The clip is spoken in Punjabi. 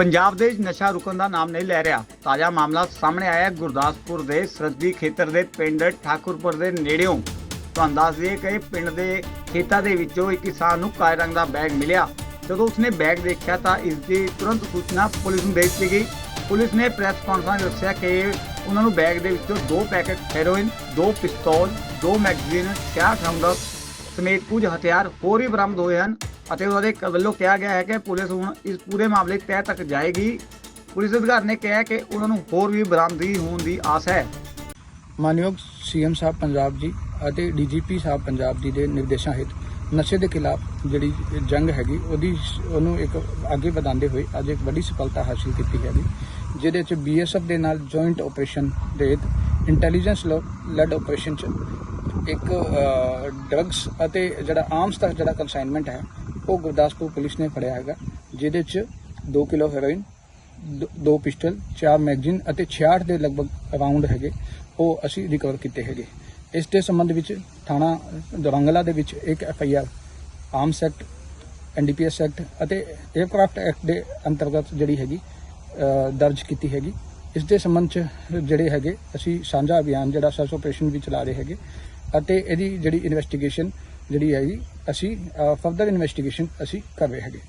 ਪੰਜਾਬ ਦੇ ਨਸ਼ਾ ਰੁਕਣ ਦਾ ਨਾਮ ਨਹੀਂ ਲੈ ਰਿਹਾ। ਤਾਜ਼ਾ ਮਾਮਲਾ ਸਾਹਮਣੇ ਆਇਆ ਹੈ ਗੁਰਦਾਸਪੁਰ ਦੇ ਸਰਦੀ ਖੇਤਰ ਦੇ ਪਿੰਡ ਠਾਕੁਰਪੁਰ ਦੇ ਨੇੜਿਓਂ। ਤੁਹਾਨੂੰ ਦੱਸ ਦਈਏ ਕਿ ਪਿੰਡ ਦੇ ਖੇਤਾਂ ਦੇ ਵਿੱਚੋਂ ਇੱਕ ਕਿਸਾਨ ਨੂੰ ਕਾਲੇ ਰੰਗ ਦਾ ਬੈਗ ਮਿਲਿਆ। ਜਦੋਂ ਉਸਨੇ ਬੈਗ ਦੇਖਿਆ ਤਾਂ ਇਸ ਦੀ ਤੁਰੰਤ ਸੂਚਨਾ ਪੁਲਿਸ ਨੂੰ ਦੇ ਦਿੱਤੀ ਗਈ। ਪੁਲਿਸ ਨੇ ਪ੍ਰੈਸ ਕਾਨਫਰੰਸ ਦੱਸਿਆ ਕਿ ਉਹਨਾਂ ਨੂੰ ਬੈਗ ਦੇ ਵਿੱਚੋਂ ਦੋ ਪੈਕੇਟ ਹੈਰੋਇਨ, ਦੋ ਪਿਸਤੌਲ, ਦੋ ਮੈਗਜ਼ੀਨ 60 ਰਾਉਂਡ ਸਮੇਤ ਕੁਝ ਹਥਿਆਰ ਹੋਰ ਵੀ ਬਰਾਮਦ ਹੋਏ ਹਨ। ਅਤੇ ਉਹਨਾਂ ਦੇ ਵੱਲੋਂ ਕਿਹਾ ਗਿਆ ਹੈ ਕਿ ਪੁਲਿਸ ਹੁਣ ਇਸ ਪੂਰੇ ਮਾਮਲੇ ਤਹਿ ਤੱਕ ਜਾਏਗੀ। ਪੁਲਿਸ ਅਧਿਕਾਰੀ ਨੇ ਕਿਹਾ ਕਿ ਉਹਨਾਂ ਨੂੰ ਹੋਰ ਵੀ ਬਰਾਮਦਗੀ ਹੋਣ ਦੀ ਆਸ ਹੈ। ਮਾਨਯੋਗ ਸੀਐਮ ਸਾਹਿਬ ਪੰਜਾਬ ਜੀ ਅਤੇ ਡੀਜੀਪੀ ਸਾਹਿਬ ਪੰਜਾਬ ਜੀ ਦੇ ਨਿਰਦੇਸ਼ਾਂ ਹੇਠ ਨਸ਼ੇ ਦੇ ਖਿਲਾਫ ਜਿਹੜੀ ਜੰਗ ਹੈਗੀ, ਉਹਦੀ ਉਹਨੂੰ ਇੱਕ ਅੱਗੇ ਵਧਾਉਂਦੇ ਹੋਏ ਅੱਜ ਇੱਕ ਵੱਡੀ ਸਫਲਤਾ ਹਾਸਲ ਕੀਤੀ ਹੈਗੀ, ਜਿਹਦੇ ਚ ਬੀਐਸਐਫ ਦੇ ਨਾਲ ਜੁਆਇੰਟ ਆਪਰੇਸ਼ਨ ਦੇ ਇੰਟੈਲੀਜੈਂਸ ਲੈਡ ਆਪਰੇਸ਼ਨ ਚ ਇੱਕ ਡਰੱਗਸ ਅਤੇ ਜਿਹੜਾ ਆਰਮਸ ਤੱਕ ਜਿਹੜਾ ਕੰਸਾਈਨਮੈਂਟ ਹੈ ਉਹ ਗੁਰਦਾਸਪੁਰ ਪੁਲਿਸ ਨੇ ਫੜਿਆ ਹੈਗਾ, ਜਿਹਦੇ ਚ 2 ਕਿਲੋ ਹੈਰੋਇਨ, ਦ- ਦੋ ਪਿਸਟਲ, ਚਾਰ ਮੈਗਜ਼ੀਨ ਅਤੇ 66 ਦੇ ਲਗਭਗ ਰਾਉਂਡ ਹੈਗੇ, ਉਹ ਅਸੀਂ ਰਿਕਵਰ ਕੀਤੇ ਹੈਗੇ। ਇਸ ਦੇ ਸੰਬੰਧ ਵਿੱਚ ਥਾਣਾ ਦਰੰਗਲਾ ਦੇ ਵਿੱਚ ਇੱਕ F I R, arms act NDPS act ਅਤੇ 에ਅਰਕ੍ਰਾਫਟ ਐਕਟ ਦੇ ਅੰਤਰਗਤ ਜਿਹੜੀ ਹੈਗੀ ਦਰਜ ਕੀਤੀ ਹੈਗੀ। ਇਸ ਦੇ ਸੰਬੰਧ ਚ ਜਿਹੜੇ ਹੈਗੇ, ਅਸੀਂ ਸਾਂਝਾ ਅਭਿਆਨ, ਜਿਹੜਾ ਸਰਚ ਆਪਰੇਸ਼ਨ ਵੀ ਚਲਾ ਰਹੇ ਹੈਗੇ, ਅਤੇ ਇਹਦੀ ਜਿਹੜੀ ਇਨਵੈਸਟੀਗੇਸ਼ਨ ਜਿਹੜੀ ਹੈਗੀ ਅਸੀਂ ਫਰਦਰ ਇਨਵੈਸਟੀਗੇਸ਼ਨ ਅਸੀਂ ਕਰ ਰਹੇ ਹੈਗੇ।